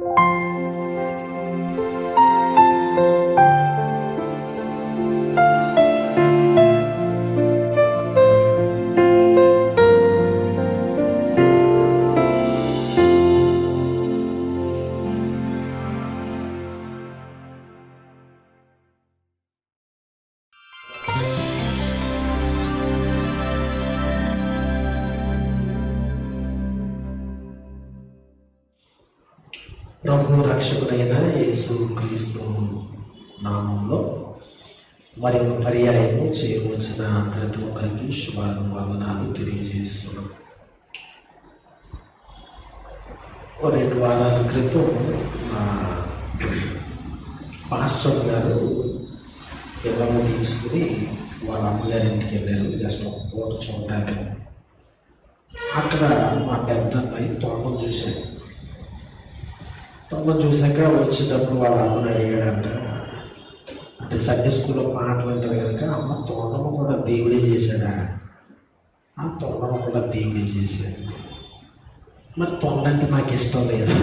ప్రభు పర్యాయము చేయవలసిన ప్రతి ఒక్కరికి శుభానుభవనాలు తెలియజేస్తున్నాం. ఓ రెండు వారాల క్రితం మా పాస్టర్ గారు పిల్లలు తీసుకుని వాళ్ళ అమ్మగారి ఇంటికి వెళ్ళారు. జస్ట్ ఒక పూట చూడటానికి. అక్కడ మా పెద్ద అబ్బాయి తోటం చూశాడు. తొమ్మిది చూసాక వచ్చేటప్పుడు వాళ్ళ అమ్మని అడిగాడంట అంటే సండే స్కూల్లో పాట అంటారు కనుక అమ్మ తోటము కూడా దేవుడే చేశాడా? ఆ తొండమ కూడా దేవుడే చేశాడు. మరి తొండంటే నాకు ఇష్టం లేదు.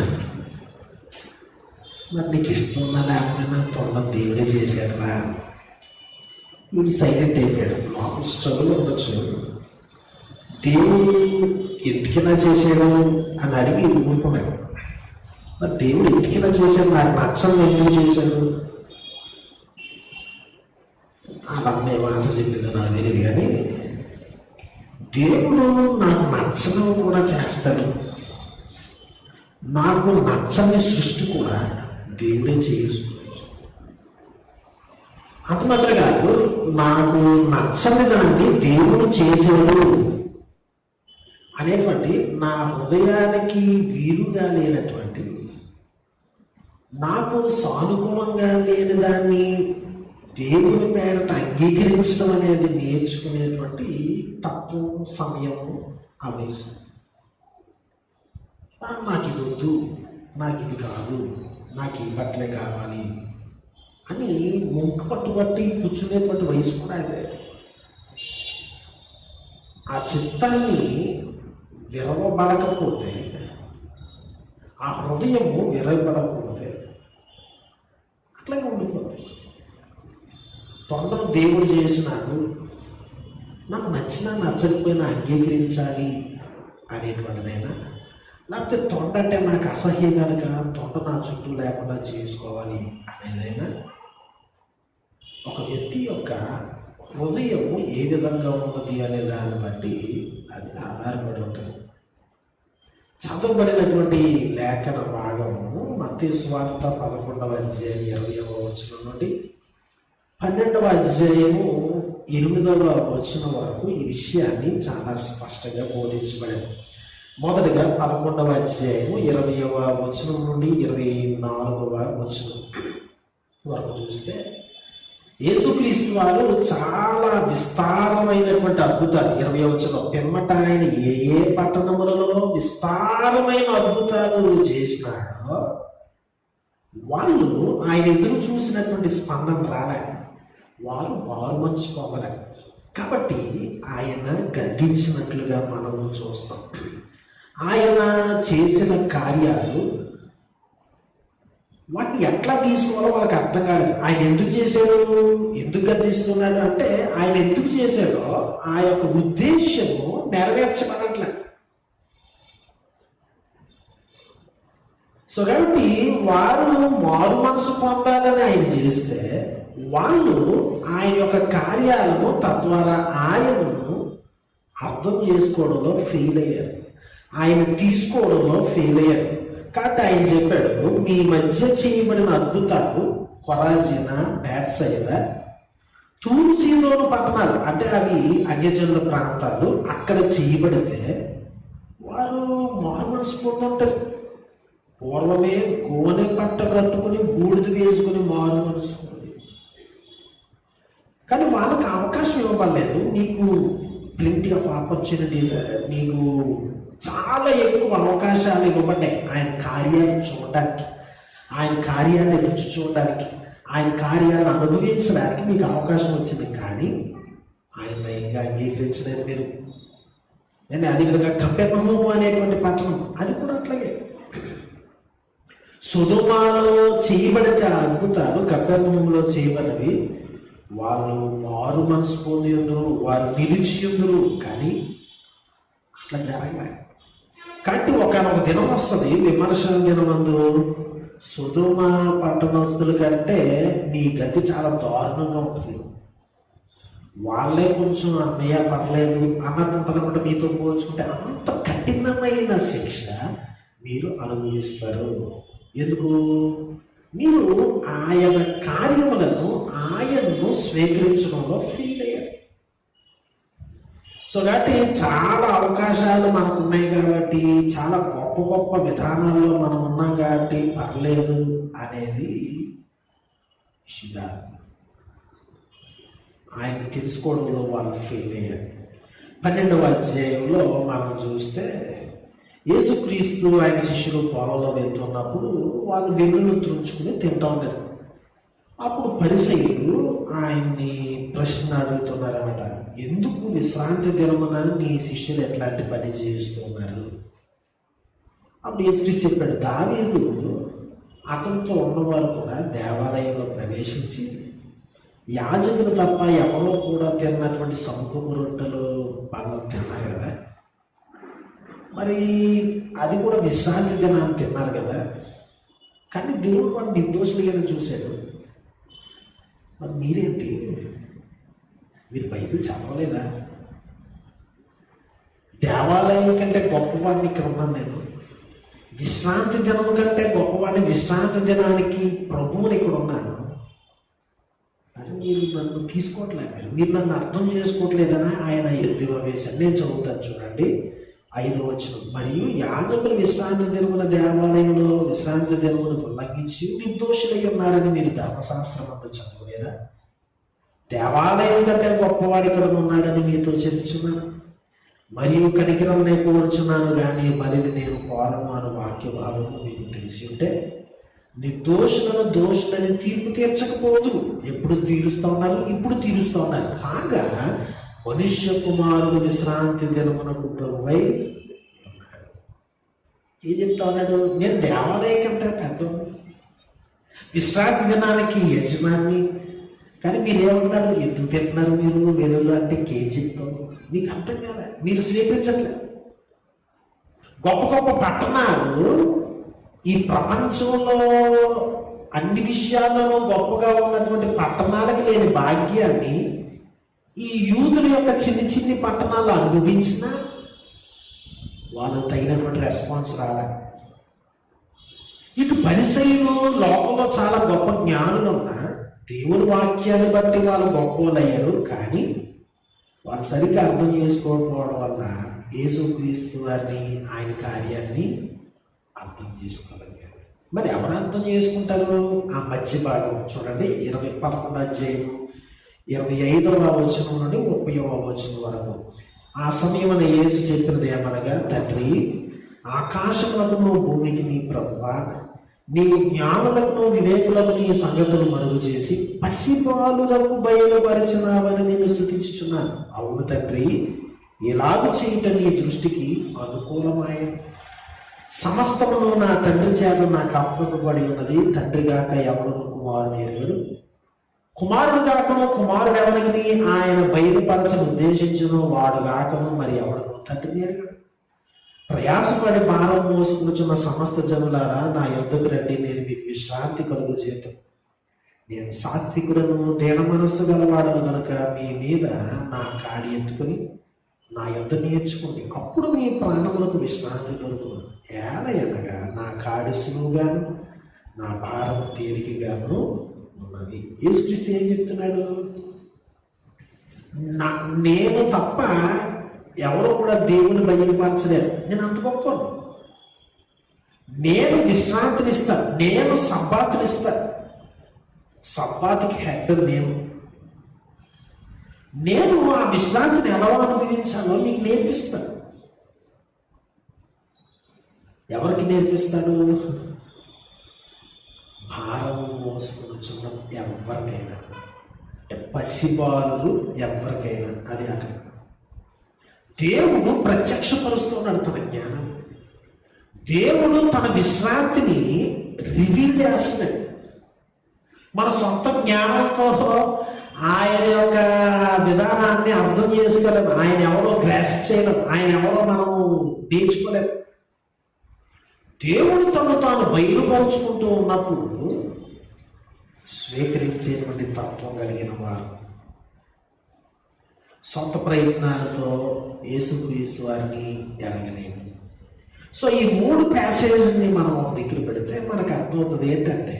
మరి నీకు ఇష్టం ఉన్నా లేకపోయినా తొండ దేవుడే చేశాడురా. వీడు సైలెంట్ అయిపోయాడు. లోపల స్ట్రగుల్ ఉండొచ్చు. దేవుడు ఎందుకైనా చేశాడు అని అడిగి ఊరుకున్నాడు. మరి దేవుడు ఎందుకైనా చేశాడు నాకు నచ్చని ఎందుకు చేశాడు? అలా అమ్మే ఆన్సర్ చెప్పింది నాకు తెలియదు కానీ దేవుడు నాకు నచ్చడం కూడా చేస్తాడు. నాకు నచ్చని సృష్టి కూడా దేవుడే చేస్తుంది అంత మాత్రం కాదు నాకు నచ్చని దాన్ని దేవుడు చేశాడు అనేటువంటి నా హృదయానికి వీలుగా లేనటువంటి నాకు సానుకూలంగా లేని దాన్ని దేవుని పేరట అంగీకరించడం అనేది నేర్చుకునేటువంటి తత్వం సమయం ఆవేశం. నాకు ఇది వద్దు నాకు ఇది కాదు నాకు ఈ బట్టలే కావాలి అని ముంక పట్టుబట్టి కూర్చునేటువంటి వయసు కూడా అదే. ఆ చిత్తాన్ని విరవబడకపోతే ఆ హృదయము విరవబడకపోతే అట్లాగే ఉండిపోతాయి. తొండను దేవుడు చేసినాడు. నాకు నచ్చినా నచ్చకపోయినా అంగీకరించాలి అనేటువంటిదైనా? లేకపోతే తొండ అంటే నాకు అసహ్యం కనుక తొండ నా చుట్టూ లేకుండా చేసుకోవాలి అనేదైనా? ఒక వ్యక్తి యొక్క హృదయం ఏ విధంగా ఉన్నది అనే దాన్ని బట్టి అది ఆధారపడి ఉంటుంది. చదవబడినటువంటి లేఖన భాగము మత్తి స్వార్థ పదకొండవ అధ్యాయం ఇరవై వచ్చిన నుండి పన్నెండవ అధ్యాయము ఎనిమిదవ వచ్చిన వరకు ఈ విషయాన్ని చాలా స్పష్టంగా బోధించబడింది. మొదటిగా పదకొండవ అధ్యాయము ఇరవైవ వచనం నుండి ఇరవై నాలుగవ వచనం వరకు చూస్తే యేసుక్రీస్తు వారు చాలా విస్తారమైనటువంటి అద్భుతాలు. ఇరవై వచ్చిన పిమ్మట ఆయన ఏ ఏ పట్టణములలో విస్తారమైన అద్భుతాలు చేసినాడో వాళ్ళు ఆయన ఎదురు చూసినటువంటి స్పందన రాలేదు వారు వారు మంచి కాబట్టి ఆయన గద్దించినట్లుగా మనం చూస్తాం. ఆయన చేసిన కార్యాలు వాటిని ఎట్లా తీసుకోవాలో వాళ్ళకి అర్థం కాలేదు. ఆయన ఎందుకు చేశాడు? ఎందుకు గద్దిస్తున్నాడు? అంటే ఆయన ఎందుకు చేశాడో ఆ యొక్క ఉద్దేశము నెరవేర్చబడట్లే. సో కాబట్టి వారు మారు మనసు పొందాలని ఆయన చేస్తే వాళ్ళు ఆయన యొక్క కార్యాలను తద్వారా ఆయనను అర్థం చేసుకోవడంలో ఫెయిల్ అయ్యారు. ఆయన తీసుకోవడంలో ఫెయిల్ అయ్యారు. కాబట్టి ఆయన చెప్పాడు మీ మధ్య చేయబడిన అద్భుతాలు కొరాజిన బ్యాట్సైద తూర్సీలోని పట్టణాలు అంటే అవి అన్యజనుల ప్రాంతాలు అక్కడ చేయబడితే వారు మారు మనసు పొందుంటారు పూర్వమే గోనె పట్ట కట్టుకుని బూడిద వేసుకుని మారు మనసు కానీ వాళ్ళకి అవకాశం ఇవ్వబడలేదు. నీకు ప్లింటీ ఆఫ్ ఆపర్చునిటీస్ నీకు చాలా ఎక్కువ అవకాశాలు ఇవ్వబడ్డాయి. ఆయన కార్యాన్ని చూడడానికి ఆయన కార్యాన్ని రుచి చూడడానికి ఆయన కార్యాన్ని అనుభవించడానికి మీకు అవకాశం వచ్చింది. కానీ ఆయన దయంగా అంగీకరించలేదు మీరు. నేను అదేవిధంగా కప్పెపము అనేటువంటి పట్టణం అది కూడా అట్లాగే. సుధుమాలో చేయబడితే అద్భుతాలు కపెర్ణంలో చేయబడినవి వాళ్ళు మారు మనసు పొంది ఉందరు వారు నిలిచి ఉందరు కానీ అట్లా జరగలే. కాబట్టి ఒకనొక దినం వస్తుంది విమర్శన దినమందు సుధుమ పట్టణస్తుల కంటే నీ గతి చాలా దారుణంగా ఉంటుంది. వాళ్ళే కొంచెం అన్నయ్య పర్లేదు అన్నట్టు ఉంటుంది అనమాట మీతో పోల్చుకుంటే అంత కఠినమైన శిక్ష మీరు అనుభవిస్తారు. ఎందుకు? మీరు ఆయన కార్యములను స్వీకరించడంలో ఫీల్ అయ్యారు సో కాబట్టి చాలా అవకాశాలు మనకు ఉన్నాయి కాబట్టి చాలా గొప్ప గొప్ప విధానాల్లో మనం ఉన్నాం కాబట్టి పర్లేదు అనేది ఆయన తెలుసుకోవడంలో వాళ్ళు ఫెయిల్ అయ్యారు. పన్నెండవ అధ్యాయంలో మనం చూస్తే యేసుక్రీస్తు ఆయన శిష్యులు పొలంలో వెళ్తున్నప్పుడు వాళ్ళు వెన్నులు తుంచుకుని తింటా ఉన్నారు. అప్పుడు పరిసయులు ఆయన్ని ప్రశ్న అడుగుతున్నారన్నమాట. ఎందుకు విశ్రాంతి దినమున నీ శిష్యులు ఎట్లాంటి పని చేస్తున్నారు అప్పుడు యేసుక్రీస్తు చెప్పాడు దావీదు అతనితో ఉన్నవారు కూడా దేవాలయంలో ప్రవేశించి యాజకులు తప్ప ఎవరో కూడా తిన్నటువంటి సముఖము రొట్టెలు బాగా తిన్నారు కదా. మరి అది కూడా విశ్రాంతి దినాన్ని తిన్నారు కదా. కానీ దేవుడు వాడు నిర్దోషులుగా చూశాడు. మరి మీరేంటి? మీరు బైబిల్ చదవలేదా? దేవాలయం కంటే గొప్పవాడిని ఇక్కడ ఉన్నాను నేను. విశ్రాంతి దినం కంటే గొప్పవాడిని విశ్రాంతి దినానికి ప్రభువుని ఇక్కడ ఉన్నాను. అది మీరు నన్ను తీసుకోవట్లేదు. మీరు మీరు నన్ను అర్థం చేసుకోవట్లేదని ఆయన ఎద్దువ వేశాను నేను చదువుతాను చూడండి. ఐదు వచ్చిన మరియు యాజకులు విశ్రాంతి దినమున దేవాలయంలో విశ్రాంతి దినమును ఉల్లంఘించి నిర్దోషులై ఉన్నారని మీరు ధర్మశాస్త్రం అంతా చదవలేదా దేవాలయం కంటే గొప్పవాడు ఇక్కడ ఉన్నాడని మీతో చెప్తున్నాను మరియు కనికరం నేను కోరుచున్నాను కానీ మరి నేను కోరను అని వాక్య భావం మీకు తెలిసి ఉంటే నిర్దోషులను దోషులని తీర్పు తీర్చకపోదు ఎప్పుడు తీరుస్తూ ఉన్నారు? ఇప్పుడు తీరుస్తూ ఉన్నారు. కాగా మనుష్య కుమారుడు విశ్రాంతి దినమునకు ప్రభువై ఏం చెప్తా ఉన్నాడు నేను దేవాలయం కంటే పెద్ద విశ్రాంతి దినానికి యజమాని. కానీ మీరు ఏమన్నారు ఎందుకు తింటున్నారు మీరు? వెలుగు అంటే కేజీ మీకు అర్థం కాలే. మీరు స్వీకరించట్లేదు గొప్ప గొప్ప పట్టణాలు ఈ ప్రపంచంలో అన్ని విషయాల్లో గొప్పగా ఉన్నటువంటి పట్టణాలకి లేని భాగ్యాన్ని ఈ యూదుల యొక్క చిన్ని చిన్ని పట్టణాలు అనుభవించినా వాళ్ళకు తగినటువంటి రెస్పాన్స్ రాలే. ఇటు పరిసైలు లోకంలో చాలా గొప్ప జ్ఞానులు ఉన్నా దేవుని వాక్యాన్ని బట్టి వాళ్ళు గొప్పలయ్యారు కానీ వాళ్ళు సరిగ్గా అర్థం చేసుకోకపోవడం వల్ల యేసుక్రీస్తు వారిని ఆయన కార్యాన్ని అర్థం చేసుకోగలిగారు. మరి ఎవరు అర్థం చేసుకుంటారు? ఆ మధ్య భాగం చూడండి ఇరవై పదకొండు అధ్యాయం ఇరవై ఐదవ వచనం నుండి ముప్పైవ వచనం వరకు. ఆ సమయమున యేసు చెప్పినది ఏమనగా తండ్రి ఆకాశములకు భూమికి నీ ప్రభు నీవు జ్ఞానులకు వివేకులకు నీ సంగతులు మరుగు చేసి పసిపాలులకు బయలుపరిచినావని నేను స్థుతించుచున్నాను అవును తండ్రి ఇలాగ చేయటం నీ దృష్టికి అనుకూలమాయ. సమస్తమును నా తండ్రి చేత నాకు అప్పకబడి ఉన్నది. తండ్రిగాక ఎవరు కుమారుని ఎరుగడు కుమారుడు కాకను కుమారుడు ఎవరికి ఆయన బయలుపరచను ఉద్దేశించను వాడు కాకను మరి ఎవడను తండ్రి ఎరగడు ప్రయాసపడి భారం మోసుకుచున్న సమస్త జనులారా నా యుద్ధకు రండి నేను మీకు విశ్రాంతి కలుగు చేతు. నేను సాత్వికుడను దేన మనస్సు గలవాడను కనుక మీ మీద నా కాడి ఎత్తుకొని నా యుద్ధ నేర్చుకోండి. అప్పుడు మీ ప్రాణములకు విశ్రాంతి దొరుకును. ఏల ఎనగా నా కాడి సులువుగాను నా భారం తేలికగాను ఉన్నది యేసుక్రీస్తు ఏం చెప్తున్నాడు? నా నేను తప్ప ఎవరు కూడా దేవుని బయలుపరచలేరు నేను అంత గొప్ప నేను విశ్రాంతినిస్తా నేను సబ్బాతునిస్తా సబ్బాతికి హెడ్ నేను. నేను ఆ విశ్రాంతిని ఎలా అనుభవించాలో మీకు నేర్పిస్తాను. ఎవరికి నేర్పిస్తాడు? భారం మోసుకొచ్చున్న ఎవరికైనా అంటే పసిబాలు ఎవరికైనా అది అక్కడ. దేవుడు ప్రత్యక్షపరుస్తున్నాడు తన జ్ఞానం. దేవుడు తన విశ్రాంతిని రివీల్ చేస్తున్నాడు. మన సొంత జ్ఞానంతో ఆయన యొక్క విధానాన్ని అర్థం చేసుకోలేము ఆయన ఎవరో గ్రాస్ప్ చేయలేము ఆయన ఎవరో మనం నేర్చుకోలేము దేవుడు తను తాను బయలుపరుచుకుంటూ ఉన్నప్పుడు స్వీకరించేటువంటి తత్వం కలిగిన వారు. సొంత ప్రయత్నాలతో యేసుక్రీస్తు వారిని ఎరగలేము. సో ఈ మూడు ప్యాసేజ్ని మనం దగ్గర పెడితే మనకు అర్థమవుతుంది ఏంటంటే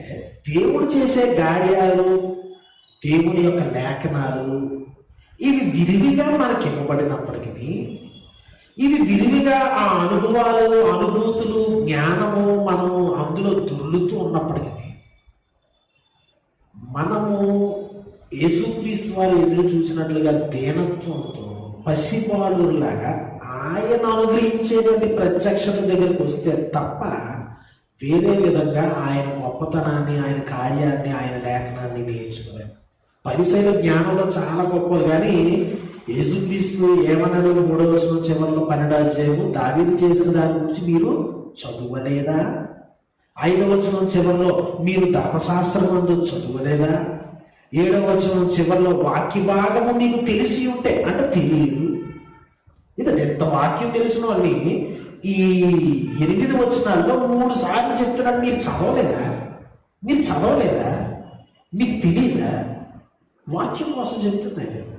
దేవుడు చేసే కార్యాలు దేవుని యొక్క లేఖనాలు ఇవి విరివిగా మనకి ఇవ్వబడినప్పటికీ ఇవి విరివిగా ఆ అనుభవాలు అనుభూతులు జ్ఞానము మనం అందులో దొర్లుతూ ఉన్నప్పటికీ మనము యేసుక్రీస్తు వారు ఎదురు చూసినట్లుగా దీనత్వంతో పసిపాలులాగా ఆయన అనుగ్రహించేటువంటి ప్రత్యక్షత దగ్గరికి వస్తే తప్ప వేరే విధంగా ఆయన గొప్పతనాన్ని ఆయన కార్యాన్ని ఆయన లేఖనాన్ని నేర్చుకోలేము పరిసైన జ్ఞానంలో చాలా గొప్పలు కానీ యేసుక్రీస్తు ఏమన్నాడు? మూడో వచనం చివరిలో పన్నెండు చేయము దావీదు చేసిన దాని గురించి మీరు చదువలేదా? ఐదవ వచనం చివరిలో మీరు ధర్మశాస్త్రం అందు చదువలేదా? ఏడవ వచనం చివరిలో వాక్య భాగము మీకు తెలిసి ఉంటే అంటే తెలియదు. ఇది ఎంత వాక్యం తెలిసిన వాళ్ళని ఈ ఎనిమిది వచనాల్లో మూడు సార్లు చెప్తున్నాడు మీరు చదవలేదా? మీరు చదవలేదా? మీకు తెలియదా? వాక్యం కోసం చెప్తున్నాయి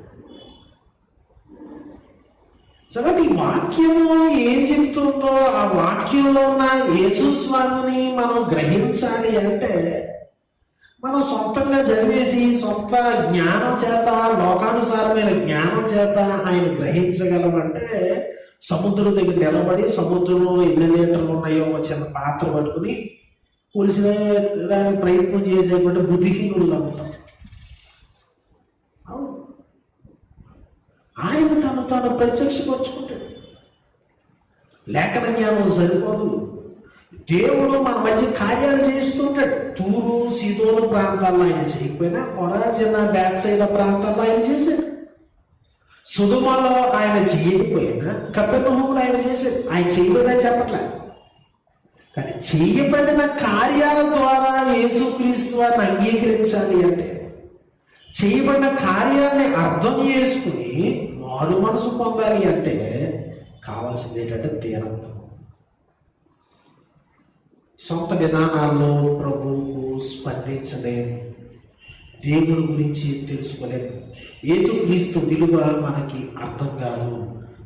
సో కాబట్టి ఈ వాక్యంలో ఏం చెప్తుందో ఆ వాక్యంలో ఉన్న యేసు స్వామిని మనం గ్రహించాలి అంటే మనం సొంతంగా చదివేసి సొంత జ్ఞానం చేత లోకానుసారమైన జ్ఞానం చేత ఆయన గ్రహించగలమంటే సముద్రం దగ్గర నిలబడి సముద్రంలో ఎన్ని లీటర్లు ఉన్నాయో ఒక చిన్న పాత్ర పట్టుకుని దానికి ప్రయత్నం చేసేటువంటి బుద్ధిహీనులు ఉంటాం అవును ఆయన తను తాను ప్రత్యక్షపరుచుకుంటాడు లేఖన జ్ఞానం సరిపోదు. దేవుడు మన మధ్య కార్యాలు చేస్తుంటాడు. తూరు సీదోలు ప్రాంతాల్లో ఆయన చేయకపోయినా కొరాజిన బ్యాక్ సైడ్ ప్రాంతాల్లో ఆయన చేశాడు. సుధుమలో ఆయన చేయకపోయినా కపెర్నహూములు ఆయన చేశాడు. ఆయన చేయలేదని చెప్పట్లే. కానీ చేయబడిన కార్యాల ద్వారా యేసుక్రీస్తు వారిని అంగీకరించాలి అంటే చేయబడిన కార్యాన్ని అర్థం చేసుకుని మారు మనసు పొందాలి అంటే కావాల్సింది ఏంటంటే తీరత్వం. సొంత విధానాల్లో ప్రభువుకు స్పందించలేము దేవుని గురించి తెలుసుకోలేము యేసుక్రీస్తు విలువ మనకి అర్థం కాదు.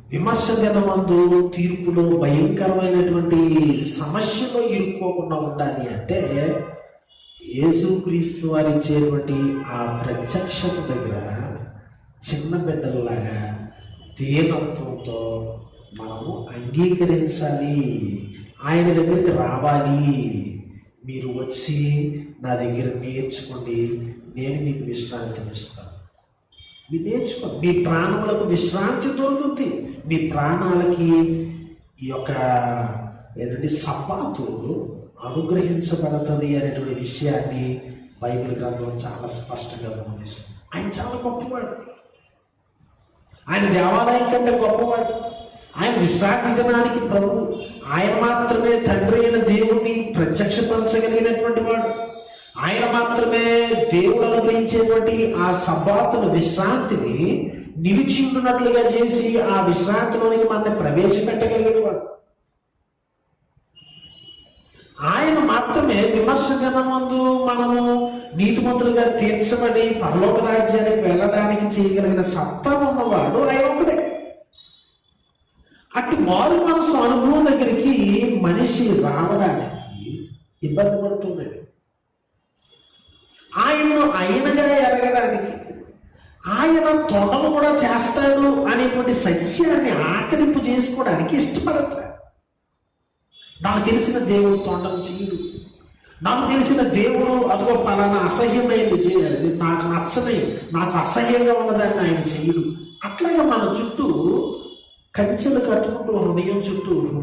విమర్శ దినమందు తీర్పులో భయంకరమైనటువంటి సమస్యలో ఇరుక్కోకుండా ఉండాలి అంటే యేసుక్రీస్తు వారు ఇచ్చేటువంటి ఆ ప్రత్యక్షత దగ్గర చిన్న బిడ్డల్లాగా దీనత్వంతో మనము అంగీకరించాలి. ఆయన దగ్గరికి రావాలి. మీరు వచ్చి నా దగ్గర నేర్చుకోండి. నేను మీకు విశ్రాంతిని ఇస్తాను. మీరు నేర్చుకోండి. మీ ప్రాణములకు విశ్రాంతి దొరుకుతుంది. మీ ప్రాణాలకి ఈ యొక్క ఏంటంటే సపాతు అనుగ్రహించబడుతుంది అనేటువంటి విషయాన్ని బైబిల్ గ్రంథం చాలా స్పష్టంగా గమనిస్తుంది ఆయన చాలా గొప్పవాడు ఆయన దేవాలయం కంటే గొప్పవాడు. ఆయన విశ్రాంతి దినానికి ప్రభు. ఆయన మాత్రమే తండ్రి అయిన దేవుణ్ణి ప్రత్యక్షపరచగలిగినటువంటి వాడు. ఆయన మాత్రమే దేవుడు అనుగ్రహించేటువంటి ఆ సబ్బాతును విశ్రాంతిని నిలిచి ఉన్నట్లుగా చేసి ఆ విశ్రాంతిలోనికి మనల్ని ప్రవేశపెట్టగలిగిన వాడు ఆయన మాత్రమే విమర్శ దినమందు మనము నీతిమంతులుగా తీర్చబడి పరలోక రాజ్యానికి వెళ్ళడానికి చేయగలిగిన సత్తా ఉన్నవాడు ఆయన ఒకడే. అట్టి మారు మనసు అనుభవం దగ్గరికి మనిషి రావడానికి ఇబ్బంది పడుతున్నాడు ఆయన్ను ఆయనగా ఎరగడానికి ఆయన తొండలు కూడా చేస్తాడు అనేటువంటి సత్యాన్ని ఆకలింపు చేసుకోవడానికి ఇష్టపడతాడు. నాకు తెలిసిన దేవుడు తొండం చేయడు నాకు తెలిసిన దేవుడు అదిగో పలానా అసహ్యమైనది చేయాలి. నాకు నచ్చని నాకు అసహ్యంగా ఉన్నదాన్ని ఆయన చేయడు అట్లాగే మన చుట్టూ కంచెలు కట్టుకుంటూ హృదయం చుట్టూ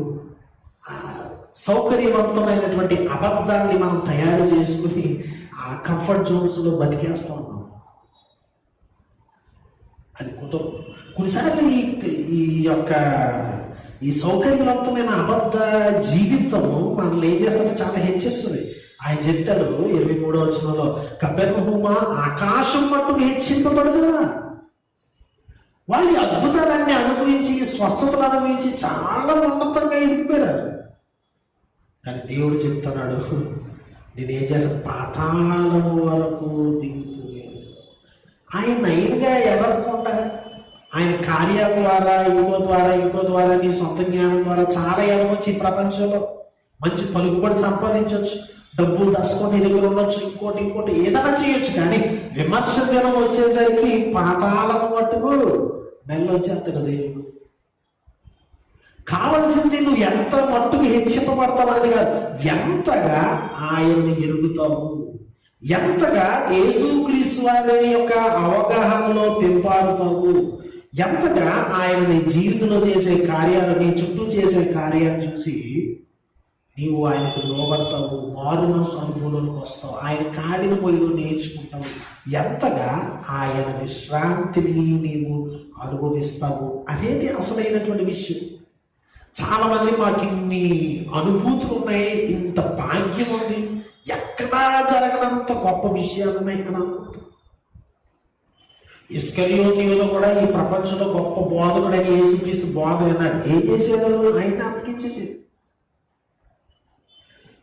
సౌకర్యవంతమైనటువంటి అబద్ధాన్ని మనం తయారు చేసుకుని ఆ కంఫర్ట్ జోన్స్లో బతికేస్తా ఉన్నాం. అది కుదరదు. కొన్నిసార్లు ఈ ఈ యొక్క ఈ సౌకర్యవంతమైన అబద్ధ జీవితము మనల్ని ఏం చేస్తుంటే చాలా హెచ్చిస్తుంది. ఆయన చెప్తాడు ఇరవై మూడో వచనంలో కపెర్హూమా ఆకాశం మట్టుకు హెచ్చింపబడదురా వాళ్ళు అద్భుతాలన్నీ అనుభవించి స్వస్థతలు అనుభవించి చాలా ఉన్నతంగా ఎదిగిపోయారు కానీ దేవుడు చెప్తున్నాడు నేను ఏం చేస్తాను పాతాళము వరకు దిగిపోయాను. ఆయన నైన్గా ఎదగకుండా ఆయన కార్యాల ద్వారా ఇంకో ద్వారా ఇంకో ద్వారా నీ సొంత జ్ఞానం ద్వారా చాలా ఎదగొచ్చు ఈ ప్రపంచంలో మంచి పలుకుబడి సంపాదించవచ్చు డబ్బులు దాచుకొని నీ దగ్గర ఉండొచ్చు ఇంకోటి ఇంకోటి ఏదైనా చేయొచ్చు. కానీ విమర్శ దినం వచ్చేసరికి పాతాళం మట్టుకు మెల్లొచ్చేస్తాడు దేవుడు కావలసింది నువ్వు ఎంత మట్టుకు హెచ్చింపబడతావు అనేది కాదు. ఎంతగా ఆయన్ని ఎరుగుతావు. ఎంతగా యేసుక్రీస్తు వారి యొక్క అవగాహనలో పెంపాడుతావు ఎంతగా ఆయన నీ జీవితంలో చేసే కార్యాలు నీ చుట్టూ చేసే కార్యాలు చూసి నీవు ఆయనకు లోబడతావు మారు మనసు అనుభవంలోకి వస్తావు ఆయన కాడిన పొయ్యిలో నేర్చుకుంటావు. ఎంతగా ఆయన విశ్రాంతిని నీవు అనుభవిస్తావు అనేది అసలైనటువంటి విషయం. చాలామంది మాకు ఇన్ని అనుభూతులు ఉన్నాయి ఇంత భాగ్యం ఉంది. ఎక్కడా జరగనంత గొప్ప విషయాలు ఉన్నాయి అని అనుకుంటున్నాం. ఇస్కరియోతిలో కూడా ఈ ప్రపంచంలో గొప్ప బోధకుడని యేసుక్రీస్తు బోధ విన్నాడు ఏం చేశాడు ఆయన అప్పగించేసేది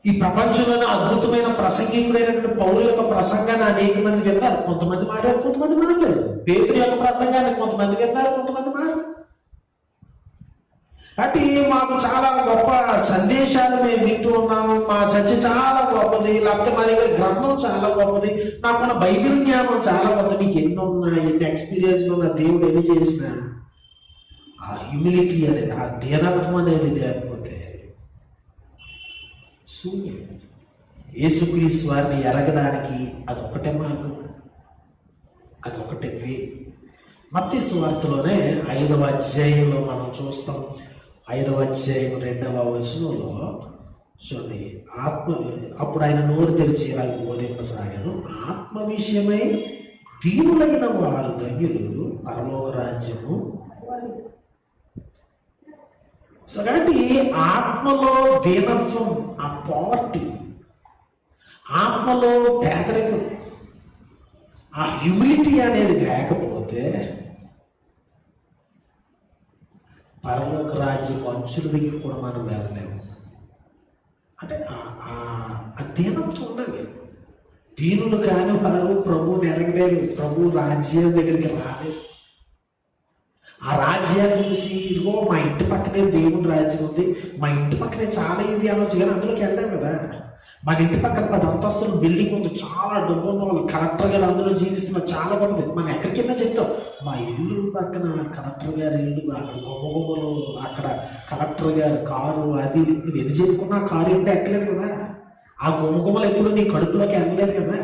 ఈ ప్రపంచంలోనే అద్భుతమైన ప్రసంగికుడైనటువంటి పౌరు యొక్క ప్రసంగాన్ని అనేక మంది విన్నారు. కొంతమంది మారారు కొంతమంది మారలేదు. పేతుల యొక్క ప్రసంగాన్ని కొంతమంది విన్నారు కొంతమంది మారారు అంటే మాకు చాలా గొప్ప సందేశాలు మేము వింటూ ఉన్నాము. మా చర్చ చాలా గొప్పది. లేకపోతే మా దగ్గర గ్రంథం చాలా గొప్పది. నాకున్న బైబిల్ జ్ఞానం చాలా గొప్పది. నీకు ఎన్ని ఉన్నాయి? ఎన్ని ఎక్స్పీరియన్స్ ఉన్న దేవుడు ఎన్ని చేసిన? ఆ హ్యూమిలిటీ అనేది ఆ దీనత్వం అనేది లేకపోతే శూన్యం. యేసుక్రీస్తు వారిని ఎరగడానికి అదొకటే మార్గం. అదొకటే వే. మత్స్య వార్తలోనే ఐదవ అధ్యాయంలో మనం చూస్తాం. ఐదవ అధ్యాయం రెండవ వచనంలో చూడండి. ఆత్మ అప్పుడు ఆయన నోరు తెరిచి ఇలా బోధింపసాగాను ఆత్మ విషయమై దీనులైన వారు ధన్యులు పరలోక రాజ్యము సో కాబట్టి ఆత్మలో దీనత్వం ఆ పావర్టీ ఆత్మలో పేదరికం ఆ హ్యూమిలిటీ అనేది లేకపోతే పరలోక రాజ్యం అంచుల దగ్గర కూడా మనం వెళ్ళలేము. అంటే ఆ- దీనంతో ఉండాలి. దీనులు కాని వారు ప్రభువుని ఎరగలేరు ప్రభు రాజ్యం దగ్గరికి రాలేరు. ఆ రాజ్యాన్ని చూసి ఇదిగో మా ఇంటి పక్కనే దేవుని రాజ్యం ఉంది. మా ఇంటి పక్కనే చాలా ఇది అనొచ్చు కానీ అందులోకి వెళ్ళాం కదా. మన ఇంటి పక్కన పది అంతస్తుల బిల్డింగ్ ఉంది చాలా డబ్బు ఉన్న వాళ్ళు కలెక్టర్ గారు అందులో జీవిస్తున్న చాలా గొప్పది మనం ఎక్కడికైనా చెప్తాం మా ఇల్లు పక్కన కలెక్టర్ గారి ఇల్లు అక్కడ గొప్పలు అక్కడ కలెక్టర్ గారు కారు అది నువ్వు ఎన్ని చెప్పుకున్నా కారు ఏంటి ఎక్కలేదు కదా? ఆ గుమ్మగుమ్మలు ఎప్పుడు నీ కడుపులోకి వెళ్ళలేదు కదా?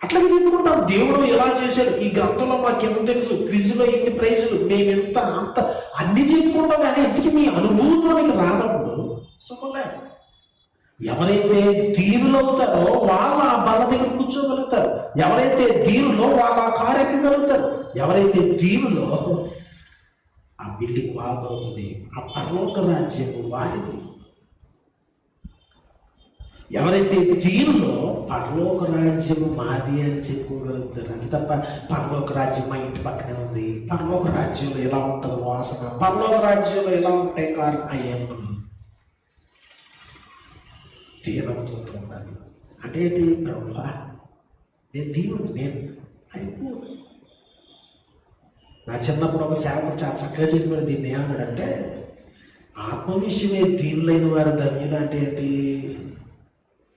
అట్లా చెప్పుకుంటాం. దేవుడు ఎలా చేశాడు? ఈ గ్రంథంలో మాకు ఎంత తెలుసు? క్విజ్లో ఎన్ని ప్రైజులు? మేము ఎంత అంత అన్ని చెప్పుకుంటాం కానీ ఎందుకు నీ అనుభవంలోనికి రానప్పుడు సుఖలే ఎవరైతే దీనులు అవుతారో వాళ్ళు ఆ బల్ల దగ్గర కూర్చోగలుగుతారు. ఎవరైతే దీనులో వాళ్ళు ఆ కారు ఎక్కగలుగుతారు ఎవరైతే దీనులో ఆ బిల్డింగ్ వాళ్ళవుతుంది ఆ పరలోక రాజ్యము వారిది. ఎవరైతే దీనిలో పరలోక రాజ్యము మాది అని చెప్పుకోగలుగుతారు అది తప్ప పరలోక రాజ్యం మా ఇంటి పక్కనే ఉంది. పరలోక రాజ్యంలో ఎలా ఉంటుంది వాసన పరలోక రాజ్యంలో ఎలా ఉంటాయి కారు? అయ్యేమో ఉండాలి అంటే ఏంటి? ప్రభువా నేను దేవుడు నేను అయిపో నా చిన్నప్పుడు ఒక సేవకుడు చాలా చక్కగా చెప్పాడు దీన్ని ఏమన్నాడంటే ఆత్మ విషయమే దీనిలైన వారి ధన్యులు అంటే ఏంటి?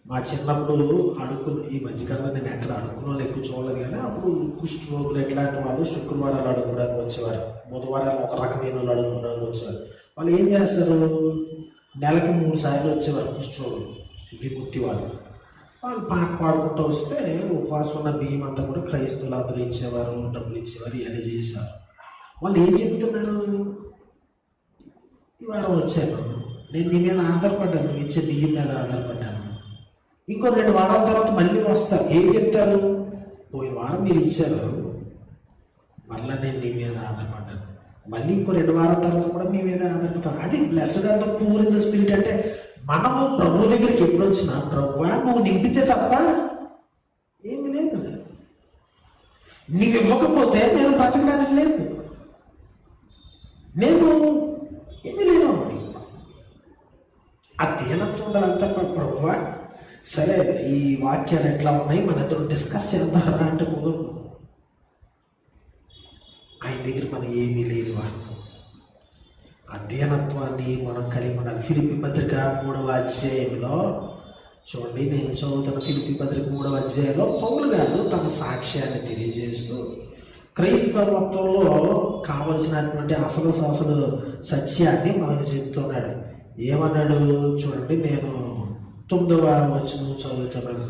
మా చిన్నప్పుడు అడుక్కులు ఈ మధ్యకాలంలో నేను ఎక్కడ అడుక్కున్న వాళ్ళు ఎక్కువ చూడలేదు కానీ అప్పుడు కుష్టి రోగులు ఎట్లాంటి వాళ్ళు శుక్రవారాలు అడుగుకోవడానికి వచ్చేవారు. బుధవారాలు ఒక రకమైన వాళ్ళు అడుగుకోవడానికి వచ్చేవారు. వాళ్ళు ఏం చేస్తారు? నెలకి మూడు సార్లు వచ్చేవారు కుష్టి రోగులు. విముక్తి వాళ్ళు వాళ్ళు పాట పాడుకుంటూ వస్తే ఉపవాసం ఉన్న బియ్యం అంతా కూడా క్రైస్తవులు అందరూ ఇచ్చేవారు డబ్బులు ఇచ్చేవారు ఇవన్నీ చేసేవారు వాళ్ళు ఏం చెప్తున్నారు? ఈ వారం వచ్చాను. నేను నీ మీద ఆధారపడ్డాను. నువ్వు ఇచ్చే బియ్యం మీద ఆధారపడ్డాను. ఇంకో రెండు వారాల తర్వాత మళ్ళీ వస్తారు. ఏం చెప్తారు? పోయి వారం మీరు ఇచ్చారు. మళ్ళీ నేను నీ మీద ఆధారపడ్డాను. మళ్ళీ ఇంకో రెండు వారాల తర్వాత కూడా మీ మీద ఆధారపడతాను అది బ్లెస్డ్ అంత పూర్ ఇన్ ద స్పిరిట్ అంటే మనము ప్రభు దగ్గరికి ఎప్పుడు వచ్చినా ప్రభు నువ్వు నింపితే తప్ప ఏమి లేదు. నీకు ఇవ్వకపోతే నేను బ్రతకడానికి లేదు. నేను ఏమి లేదు ఆ దీనత్వంతా ప్రభు ప్రభువ సరే ఈ వాక్యాలు ఎట్లా ఉన్నాయి? మన ఇద్దరు డిస్కస్ చేద్దాం అంటే కుదరదు. ఆయన దగ్గర మనం ఏమీ లేదు వాళ్ళు అధ్యయనత్వాన్ని మనం కలిగి ఉండాలి. ఫిలిపి పత్రిక మూడవ అధ్యాయంలో చూడండి నేను చదువుతున్న ఫిలిపి పత్రిక మూడవ అధ్యాయంలో పౌలు గారు తన సాక్ష్యాన్ని తెలియజేస్తూ క్రైస్తవత్వంలో కావలసినటువంటి అసలు అసలు సత్యాన్ని మనకు చెప్తున్నాడు. ఏమన్నాడు చూడండి నేను తొమ్మిదవ వచ్చిన చదువుతున్నాను.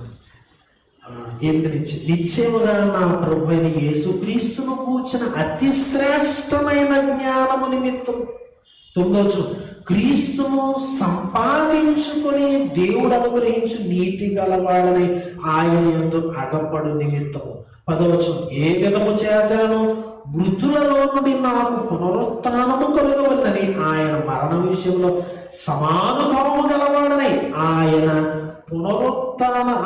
ఆ, నుంచి నిశ్చయముగా నా ప్రభు అయిన యేసుక్రీస్తును కూర్చిన అతి శ్రేష్టమైన జ్ఞానము నిమిత్తం తొమ్మిదవచ్చు క్రీస్తును సంపాదించుకొని దేవుడు అనుగ్రహించు నీతి గలవాలని ఆయన యందు అగపడు నిమిత్తము పదవచ్చు ఏ విధము చేతలను మృతులలో నుండి నాకు పునరుత్నము కలుగవలనని ఆయన మరణ విషయంలో సమానుభావము గలవాడని ఆయన పునరుత్న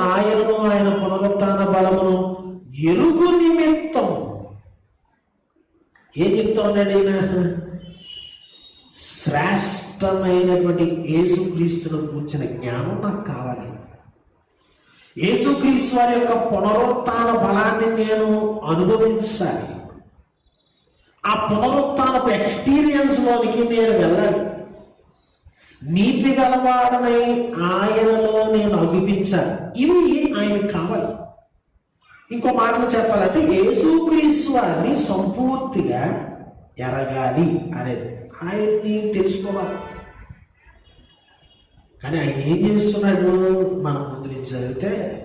ఆయనను ఆయన పునరుత్న బలమును ఎరుగు నిమిత్తము. ఏం చెప్తా ఉన్నాడు ఆయన? శ్రేష్టమైనటువంటి యేసుక్రీస్తును కూర్చిన జ్ఞానం నాకు కావాలి. యేసుక్రీస్తు వారి యొక్క పునరుత్న బలాన్ని నేను అనుభవించాలి. ఆ పునరుత్నపు ఎక్స్పీరియన్స్ లోనికి నేను వెళ్ళాలి. నీతి గలవాడనై ఆయనలో నేను అగుపించాలి ఇవి ఆయన కావాలి. ఇంకో మాటలు చెప్పాలంటే యేసుక్రీస్తు వారిని సంపూర్తిగా ఎరగాలి అనేది. ఆయన్ని తెలుసుకోవాలి. కానీ ఆయన ఏం చేస్తున్నాడు? మనం ముందు నుంచి చదివితే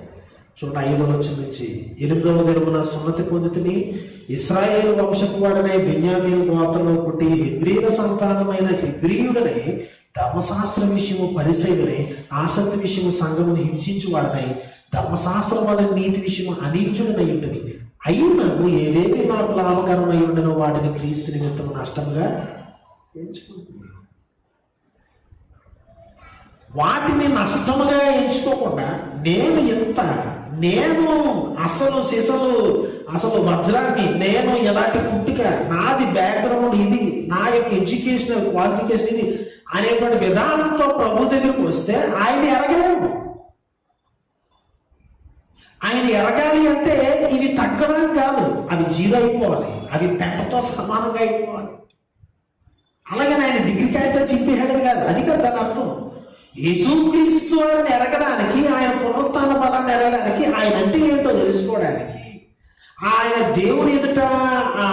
చూడండి ఐదవ వచ్చిన నుంచి. ఎనిమిదవ గడుపున సున్నతి పొందుతుని ఇస్రాయేల్ వంశపు వాడనే బెన్యామీన్ గోత్రంలో పుట్టి హెబ్రీల సంతానమైన హెబ్రియుడనే ధర్మశాస్త్ర విషయము పరిశైలనే ఆసక్తి విషయము సంఘమును హింసించువాడనై ధర్మశాస్త్రం వల్ల నీతి విషయము అనీచుడనై ఉంటుంది అయినను ఏదేమి నాకు లాభకరమై ఉండను? వాటిని క్రీస్తు నిమిత్తము నష్టంగా వాటిని నష్టముగా ఎంచుకోకుండా నేను ఎంత నేను అసలు సిసలు అసలు వజ్రాన్ని నేను ఎలాంటి పుట్టిక నాది బ్యాక్గ్రౌండ్ ఇది నా యొక్క ఎడ్యుకేషనల్ క్వాలిఫికేషన్ ఇది అనేటువంటి విధానంతో ప్రభు దగ్గరికి వస్తే ఆయన ఎరగలేము. ఆయన ఎరగాలి అంటే ఇవి తగ్గడం కాదు. అవి జీరో అయిపోవాలి. అవి పెట్టతో సమానంగా అయిపోవాలి. అలాగే ఆయన డిగ్రీకి అయితే చింపేయడం కాదు. అది కదా దాని అర్థం. యేసుక్రీస్తు అని ఎరగడానికి ఆయన పునరుత్న బలాన్ని ఎరగడానికి ఆయన అంటే ఏంటో తెలుసుకోవడానికి ఆయన దేవుని ఎదుట ఆ,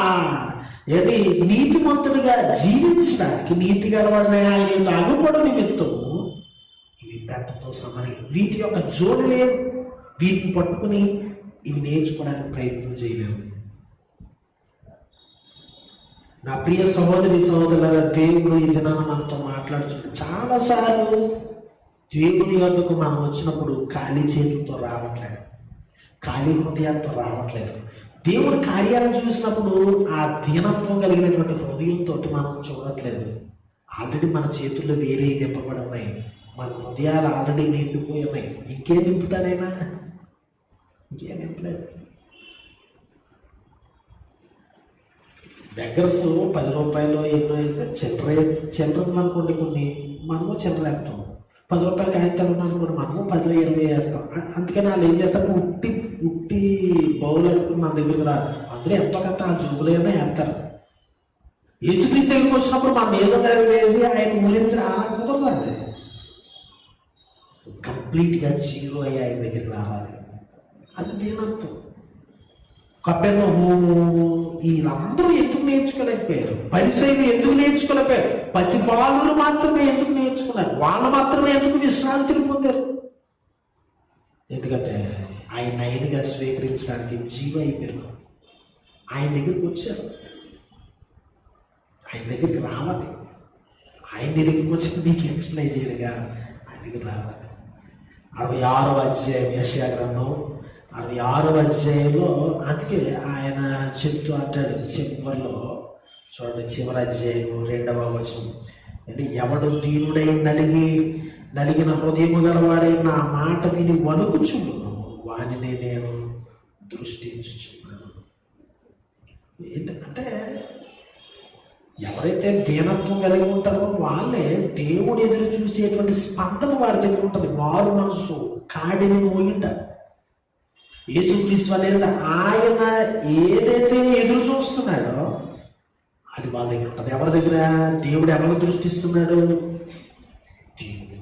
ఏంటి నీతిమంతుడిగా జీవించడానికి నీతి గలవాడని ఆయన యొక్క అగుపడు నిమిత్తము ఇవి పెట్టతో సమానం. వీటి యొక్క జోడు లేదు వీటిని పట్టుకుని ఇవి నేర్చుకోవడానికి ప్రయత్నం చేయలేము. నా ప్రియ సహోదరి సహోదరుల దేవుడు ఈ దినాన మనతో మాట్లాడుతున్నాడు చాలాసార్లు దేవుని యొక్కకు మనం వచ్చినప్పుడు ఖాళీ చేతులతో రావట్లేదు. ఖాళీ హృదయాలతో రావట్లేదు. దేవుడి కార్యాలను చూసినప్పుడు ఆ దీనత్వం కలిగినటువంటి హృదయంతో మనం చూడట్లేదు. ఆల్రెడీ మన చేతుల్లో వేరే నింపబడి ఉన్నాయి. మన హృదయాలు ఆల్రెడీ నిండిపోయి ఉన్నాయి. ఇంకేం నింపుతాడైనా? ఇంకేం నింపలేదు. బెగ్గర్స్ పది రూపాయలు ఎన్నో వేస్తే చిల్లర చిల్లర ఉందనుకోండి కొన్ని మనము చిల్లర వేస్తాం. పది రూపాయలు కాగితాలు ఉన్నానుకోండి మనము పదిలో ఇరవై వేస్తాం. అందుకని వాళ్ళు ఏం చేస్తారు ఉట్టి ఉట్టి బౌల్ అనుకుని మన దగ్గరికి రాదు అందులో ఎంతో కొంత ఆ జోబులో అయినా వేస్తారు. యేసుక్రీస్తు దగ్గరికి వచ్చినప్పుడు మనం ఏదో వేసి ఆయన మూలించిన ఆ కుదరదు. అది కంప్లీట్గా జీరో అయ్యి ఆయన దగ్గరికి రావాలి. అది దీనత్వం కపెనహోము వీళ్ళందరూ ఎందుకు నేర్చుకోలేకపోయారు? పరిసైలు ఎందుకు నేర్చుకోలేకపోయారు? పసిపాలురు మాత్రమే ఎందుకు నేర్చుకున్నారు? వాళ్ళు మాత్రమే ఎందుకు విశ్రాంతిని పొందారు? ఎందుకంటే ఆయన నయనిగా స్వీకరించడానికి జీవ అయిపోయారు. ఆయన దగ్గరికి వచ్చారు. ఆయన దగ్గరికి రావాలి. ఆయన దగ్గరికి వచ్చి నీకు ఎక్స్ప్లెయిన్ చేయడుగా? ఆయన దగ్గరికి రావాలి. అరవై ఆరో అధ్యాయం యశయా గ్రంథం అవి ఆరో అధ్యాయంలో. అందుకే ఆయన చెప్తూ అంటాడు చివరిలో చూడండి చివరి అధ్యాయము రెండవ వచనం. అంటే ఎవడు దీనుడై నలిగి నలిగిన హృదయము గలవాడై నా మాట విని వణుకుచున్నాను వానినే నేను దృష్టించుచున్నాను. ఏంటంటే ఎవరైతే దీనత్వం కలిగి ఉంటారో వాళ్ళే దేవుడు ఎదురు చూసేటువంటి స్పందన వారి దగ్గర ఉంటుంది. వారు మనసు కాడిని మోగింటారు. యేసుక్రీస్తు అనేది ఆయన ఏదైతే ఎదురు చూస్తున్నాడో అది వాళ్ళ దగ్గర ఉంటుంది. ఎవరి దగ్గర? దేవుడు ఎవరు దృష్టిస్తున్నాడు? దేవుడు.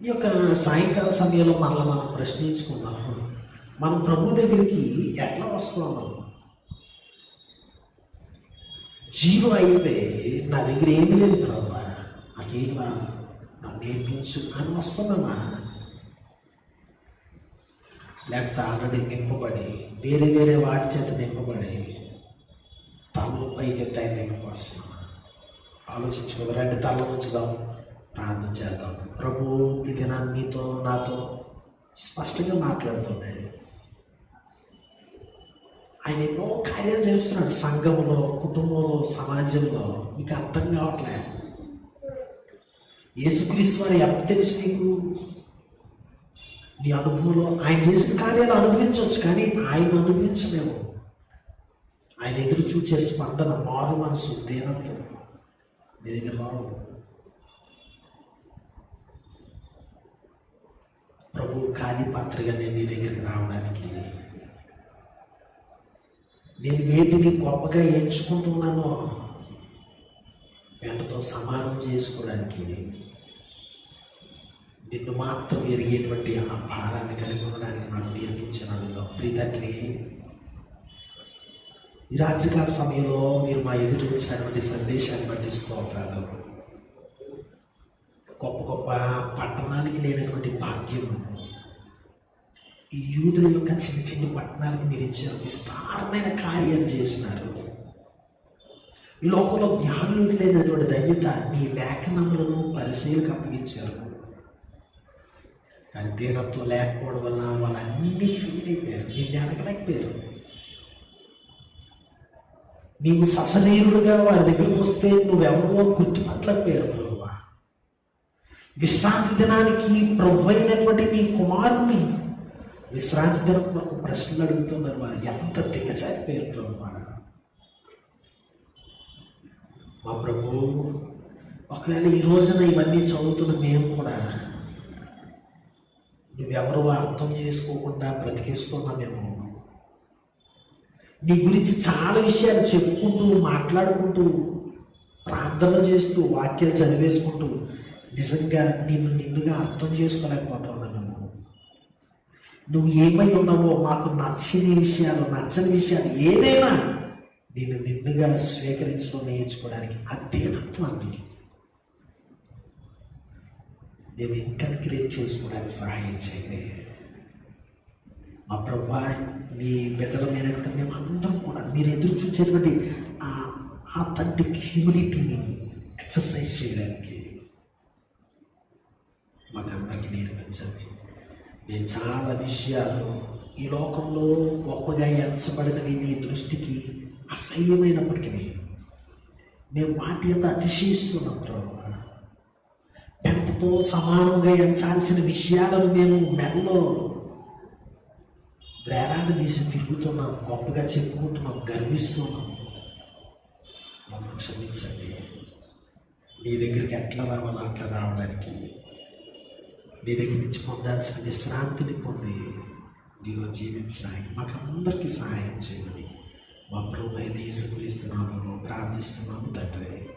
ఈ యొక్క సాయంకాల సమయంలో మనల్ని మనం ప్రశ్నించుకుందాం. మనం ప్రభు దగ్గరికి ఎట్లా వస్తున్నాం జీరో అయితే నా దగ్గర ఏమీ లేదు ప్రభు. నాకేం రాదు నాకు నేర్పించు అని వస్తున్నామా? లేకపోతే ఆల్రెడీ నింపబడి వేరే వేరే వాటి చేత నింపబడి తల పైకెత్తాయి ఎత్తాయి నింపవస్తున్నామా ఆలోచించుకోవాలి రెండు తల ఉంచుదాం ప్రార్థన చేద్దాం. ప్రభు ఇది నా నీతో నాతో స్పష్టంగా మాట్లాడుతున్నాడు. ఆయన ఎన్నో కార్యాలు చేస్తున్నాడు సంఘంలో కుటుంబంలో సమాజంలో. నీకు అర్థం కావట్లేదు యేసుక్రీస్తు వారు ఎంత తెలుసు నీకు? నీ అనుభవంలో ఆయన చేసిన కార్యాలు అనుభవించవచ్చు కానీ ఆయన అనుభవించలేము. ఆయన ఎదురు చూచే స్పందన మారు మనసు దేనత్వం నీ దగ్గర రావు. ప్రభు ఖాళీ పాత్రగా నేను నీ దగ్గరికి రావడానికి నేను వేటిని గొప్పగా ఎంచుకుంటున్నానో వెంటతో సమానం చేసుకోవడానికి నిన్ను మాత్రం ఎరిగేటువంటి ఆ భారాన్ని కలిగి ఉండడానికి నాకు నేర్పించినాడు ప్రియ తండ్రి ఈ రాత్రికాల సమయంలో మీరు మా ఎదురు వచ్చినటువంటి సందేశాన్ని బట్టి స్తోత్రాలు. గొప్ప గొప్ప పట్టణానికి లేనటువంటి భాగ్యం. ఈ యూదుల యొక్క చిన్న చిన్న పట్టణాలకు మీరు ఇచ్చారు విస్తారమైన కార్యాలు చేసినారు. ఈ లోకంలో జ్ఞానులకు లేనటువంటి దయ్యత మీ లేఖనములను పరిశీలకు అప్పగించారు కానీ ధీరత్వం లేకపోవడం వల్ల వాళ్ళన్నీ ఫీల్ అయిపోయారు. నిన్ను అనకలేకపోయారు నీవు ససనీయుడుగా వారి దగ్గరకు వస్తే నువ్వెవరో గుర్తుపట్టలేకపోయారు ప్రభు విశ్రాంతి దినానికి ప్రభు అయినటువంటి నీ కుమారుని విశ్రాంతి దినం కొరకు ప్రశ్నలు అడుగుతున్నారు. వారు ఎంత దిగజారిపోయారు ప్రభు మా ప్రభు ఒకవేళ ఈ రోజున ఇవన్నీ చదువుతున్న మేము కూడా నువ్వెవరు అర్థం చేసుకోకుండా బ్రతికిస్తున్నామేమో నీ గురించి చాలా విషయాలు చెప్పుకుంటూ మాట్లాడుకుంటూ ప్రార్థన చేస్తూ వాక్యాలు చదివేసుకుంటూ నిజంగా నేను నిన్నుగా అర్థం చేసుకోలేకపోతున్నాను నువ్వు ఏమై ఉన్నావో మాకు నచ్చని విషయాలు నచ్చని విషయాలు ఏదైనా నేను నిన్నుగా స్వీకరించడం నేర్చుకోవడానికి అదే అంత అందుకే. నేను ఇంకా క్రియేట్ చేసుకోవడానికి సహాయం చేయండి. మా ప్రభా నీ బిడ్డలమైనటువంటి మేము అందరం కూడా మీరు ఎదురు చూసేటువంటి ఆ తండ్రి హ్యూమిలిటీని ఎక్సర్సైజ్ చేయడానికి మాకు అందరికీ నేర్పించండి. నేను చాలా విషయాలు ఈ లోకంలో గొప్పగా ఎంచబడినవి నీ దృష్టికి అసహ్యమైనప్పటికీ మేము వాటి ఎంత అతిశయిస్తున్నాం ప్రభు సమానంగా ఎంచాల్సిన విషయాలను మేము మెడలో వేలాంటి తీసి తిరుగుతున్నాం గొప్పగా చెప్పుకుంటున్నాం గర్విస్తున్నాం. మమ్మల్ని క్షమించండి. నీ దగ్గరికి ఎట్లా రావాలో అట్లా రావడానికి నీ దగ్గర నుంచి పొందాల్సిన విశ్రాంతిని పొంది నీలో జీవించడానికి మాకు అందరికీ సహాయం చేయమని మా ప్రభు యేసుక్రీస్తున్నాము ప్రార్థిస్తున్నాము తండ్రి.